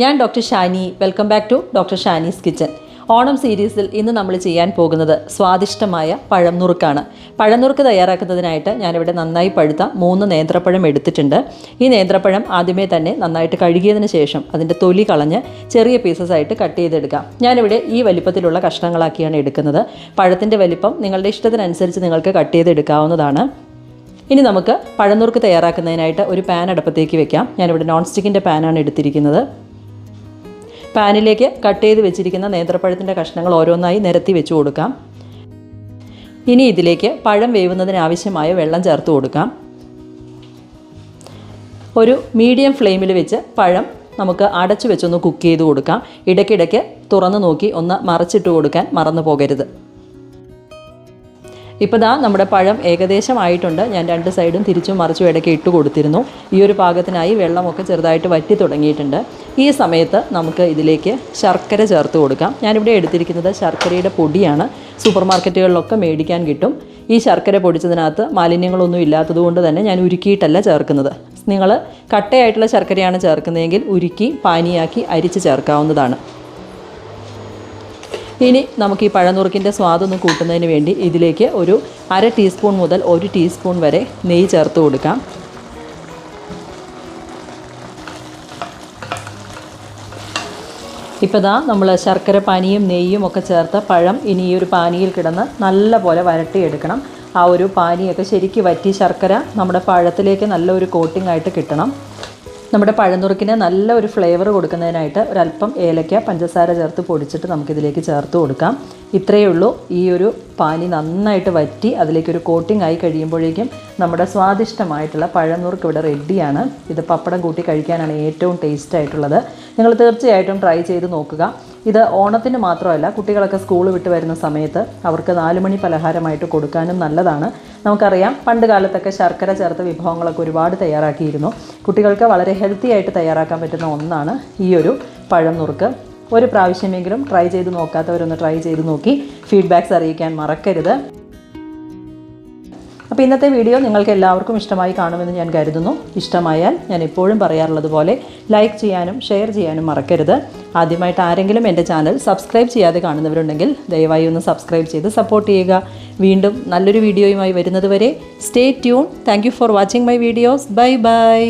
ഞാൻ doctor Shani. Welcome back to doctor Shani's kitchen. Onam സീരീസിൽ ഇന്ന് നമ്മൾ ചെയ്യാൻ പോകുന്നത് സ്വാദിഷ്ടമായ പഴം നുറുക്കാണ് പഴം നുറുക്ക് തയ്യാറാക്കുന്നതിനായിട്ട് ഞാനിവിടെ നന്നായി പഴുത്ത മൂന്ന് നേന്ത്രപ്പഴം എടുത്തിട്ടുണ്ട്. ഈ നേന്ത്രപ്പഴം ആദ്യമേ തന്നെ നന്നായിട്ട് കഴുകിയതിന് ശേഷം അതിന്റെ തൊലി കളഞ്ഞ് ചെറിയ പീസസ് ആയിട്ട് കട്ട് ചെയ്തെടുക്കാം. ഞാനിവിടെ ഈ വലിപ്പത്തിലുള്ള കഷ്ണങ്ങളാക്കിയാണ് എടുക്കുന്നത്. പഴത്തിന്റെ വലിപ്പം നിങ്ങളുടെ ഇഷ്ടത്തിനനുസരിച്ച് നിങ്ങൾക്ക് കട്ട് ചെയ്തെടുക്കാവുന്നതാണ്. ഇനി നമുക്ക് പഴം നുറുക്ക് തയ്യാറാക്കുന്നതിനായിട്ട് ഒരു പാൻ അടുപ്പത്തേക്ക് വെക്കാം. ഞാനിവിടെ നോൺ സ്റ്റിക്കിന്റെ പാനാണ് എടുത്തിരിക്കുന്നത്. പാനിലേക്ക് കട്ട് ചെയ്ത് വെച്ചിരിക്കുന്ന നേന്ത്രപ്പഴത്തിന്റെ കഷ്ണങ്ങൾ ഓരോന്നായി നിരത്തി വെച്ച് കൊടുക്കാം. ഇനി ഇതിലേക്ക് പഴം വേവുന്നതിന് ആവശ്യമായ വെള്ളം ചേർത്ത് കൊടുക്കാം. ഒരു മീഡിയം ഫ്ലെയിമിൽ വെച്ച് പഴം നമുക്ക് അടച്ചു വെച്ചൊന്ന് കുക്ക് ചെയ്ത് കൊടുക്കാം. ഇടയ്ക്കിടയ്ക്ക് തുറന്ന് നോക്കി ഒന്ന് മറച്ചിട്ട് കൊടുക്കാൻ മറന്നു പോകരുത്. ഇപ്പോൾ ദാ നമ്മുടെ പഴം ഏകദേശം ആയിട്ടുണ്ട് ഞാൻ രണ്ട് സൈഡും തിരിച്ചും മറിച്ചും ഇടയ്ക്ക് ഇട്ട് കൊടുത്തിരുന്നു. ഈ ഒരു പാകത്തിനായി വെള്ളമൊക്കെ ചെറുതായിട്ട് വറ്റി തുടങ്ങിയിട്ടുണ്ട്. ഈ സമയത്ത് നമുക്ക് ഇതിലേക്ക് ശർക്കര ചേർത്ത് കൊടുക്കാം. ഞാനിവിടെ എടുത്തിരിക്കുന്നത് ശർക്കരയുടെ പൊടിയാണ്. സൂപ്പർ മാർക്കറ്റുകളിലൊക്കെ മേടിക്കാൻ കിട്ടും. ഈ ശർക്കര പൊടിച്ചതിനകത്ത് മാലിന്യങ്ങളൊന്നും ഇല്ലാത്തതുകൊണ്ട് തന്നെ ഞാൻ ഉരുക്കിയിട്ടല്ല ചേർക്കുന്നത്. നിങ്ങൾ കട്ടയായിട്ടുള്ള ശർക്കരയാണ് ചേർക്കുന്നതെങ്കിൽ ഉരുക്കി പാനിയാക്കി അരിച്ച് ചേർക്കാവുന്നതാണ്. ഇനി നമുക്ക് ഈ പഴനുറുക്കിന്റെ സ്വാദൊന്ന് കൂട്ടുന്നതിന് വേണ്ടി ഇതിലേക്ക് ഒരു അര ടീസ്പൂൺ മുതൽ ഒരു ടീസ്പൂൺ വരെ നെയ്യ് ചേർത്ത് കൊടുക്കാം. ഇപ്പോൾ ദാ നമ്മൾ ശർക്കര പാനിയും നെയ്യും ഒക്കെ ചേർത്ത പഴം ഇനി ഈ ഒരു പാനിയിൽ കിടന്ന് നല്ല പോലെ വരട്ടിയെടുക്കണം. ആ ഒരു പാനിയൊക്കെ ശരിക്ക് വറ്റി ശർക്കര നമ്മുടെ പഴത്തിലേക്ക് നല്ലൊരു കോട്ടിംഗ് ആയിട്ട് കിട്ടണം. നമ്മുടെ പഴനുറുക്കിന് നല്ല ഒരു ഫ്ലേവർ കൊടുക്കുന്നതിനായിട്ട് ഒരല്പം ഏലക്ക പഞ്ചസാര ചേർത്ത് പൊടിച്ചിട്ട് നമുക്കിതിലേക്ക് ചേർത്ത് കൊടുക്കാം. ഇത്രയേ ഉള്ളൂ. ഈ ഒരു പാനി നന്നായിട്ട് വറ്റി അതിലേക്കൊരു കോട്ടിംഗ് ആയി കഴിയുമ്പോഴേക്കും നമ്മുടെ സ്വാദിഷ്ടമായിട്ടുള്ള പഴനുറുക്ക് ഇവിടെ റെഡിയാണ് ഇത് പപ്പടം കൂട്ടി കഴിക്കാനാണ് ഏറ്റവും ടേസ്റ്റ് ആയിട്ടുള്ളത്. നിങ്ങൾ തീർച്ചയായിട്ടും ട്രൈ ചെയ്ത് നോക്കുക. ഇത് ഓണത്തിന് മാത്രമല്ല കുട്ടികളൊക്കെ സ്കൂൾ വിട്ട് വരുന്ന സമയത്ത് അവർക്ക് നാലുമണി പലഹാരമായിട്ട് കൊടുക്കാനും നല്ലതാണ്. നമുക്കറിയാം പണ്ട് കാലത്തൊക്കെ ശർക്കര ചേർത്ത വിഭവങ്ങളൊക്കെ ഒരുപാട് തയ്യാറാക്കിയിരുന്നു. കുട്ടികൾക്ക് വളരെ ഹെൽത്തി ആയിട്ട് തയ്യാറാക്കാൻ പറ്റുന്ന ഒന്നാണ് ഈ ഒരു പഴം നുറുക്ക് ഒരു പ്രാവശ്യമെങ്കിലും ട്രൈ ചെയ്ത് നോക്കാത്തവരൊന്ന് ട്രൈ ചെയ്ത് നോക്കി ഫീഡ്ബാക്ക്സ് അറിയിക്കാൻ മറക്കരുത്. അപ്പോൾ ഇന്നത്തെ വീഡിയോ നിങ്ങൾക്ക് എല്ലാവർക്കും ഇഷ്ടമായി കാണുമെന്ന് ഞാൻ കരുതുന്നു. ഇഷ്ടമായാൽ ഞാൻ എപ്പോഴും പറയാറുള്ളത് പോലെ ലൈക്ക് ചെയ്യാനും ഷെയർ ചെയ്യാനും മറക്കരുത്. ആദ്യമായിട്ട് ആരെങ്കിലും എന്റെ ചാനൽ സബ്സ്ക്രൈബ് ചെയ്യാതെ കാണുന്നവരുണ്ടെങ്കിൽ ദയവായി ഒന്ന് സബ്സ്ക്രൈബ് ചെയ്ത് സപ്പോർട്ട് ചെയ്യുക. വീണ്ടും നല്ലൊരു വീഡിയോയുമായി വരുന്നതുവരെ stay tuned. Thank for watching my videos bye bye